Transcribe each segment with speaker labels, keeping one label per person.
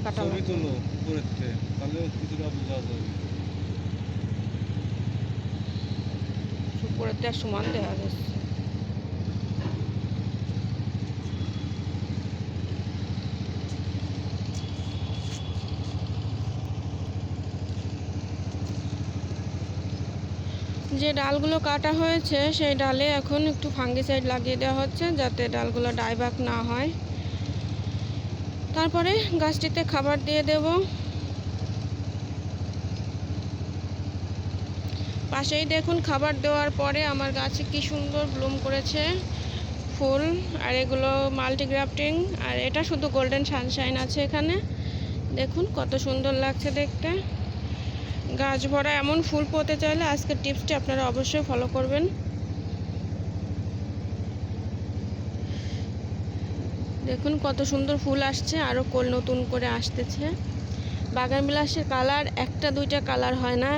Speaker 1: কাটা
Speaker 2: ছবি তুলো থেকে তাহলে কিছুটা বোঝা যাবে।
Speaker 1: উপরের দিয়ে সমান দেখা যাচ্ছে। যে ডালগুলো কাটা হয়েছে সেই ডালে এখন একটু ফাঙ্গিসাইড লাগিয়ে দেওয়া হচ্ছে যাতে ডালগুলো ডাইবাক না হয়। তারপরে গাছটিতে খাবার দিয়ে দেব। পাশেই দেখুন খাবার দেওয়ার পরে আমার গাছে কি সুন্দর ব্লুম করেছে ফুল, আর এগুলো মাল্টিগ্রাফটিং, আর এটা শুধু গোল্ডেন সানশাইন আছে এখানে। দেখুন কত সুন্দর লাগছে দেখতে। গাছ ভরা এমন ফুল পেতে চাইলে আজকের টিপসটি আপনারা অবশ্যই ফলো করবেন। দেখুন কত সুন্দর ফুল আসছে আরও কোল নতুন করে আসতেছে। বাগান বিলাসের কালার, একটা দুইটা কালার হয় না।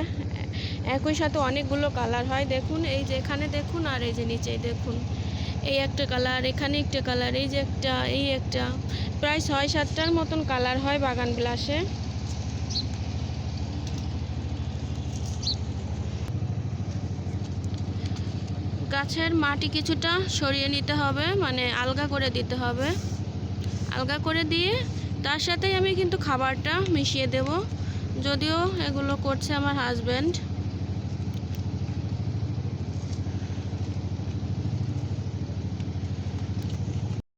Speaker 1: একই সাথে অনেকগুলো কালার হয়। দেখুন, এই যে এখানে দেখুন আর এই যে নিচেই দেখুন। এই একটা কালার, এখানে একটা কালার, এই যে একটা, এই একটা। প্রায় ছয় সাতটার মতন কালার হয় বাগান বিলাসে। গাছের মাটি কিছুটা সরিয়ে নিতে হবে মানে আলগা করে দিতে হবে। আলগা করে দিয়ে তার সাথেই আমি কিন্তু খাবারটা মিশিয়ে দেব। যদিও এগুলো করছে আমার হাজব্যান্ড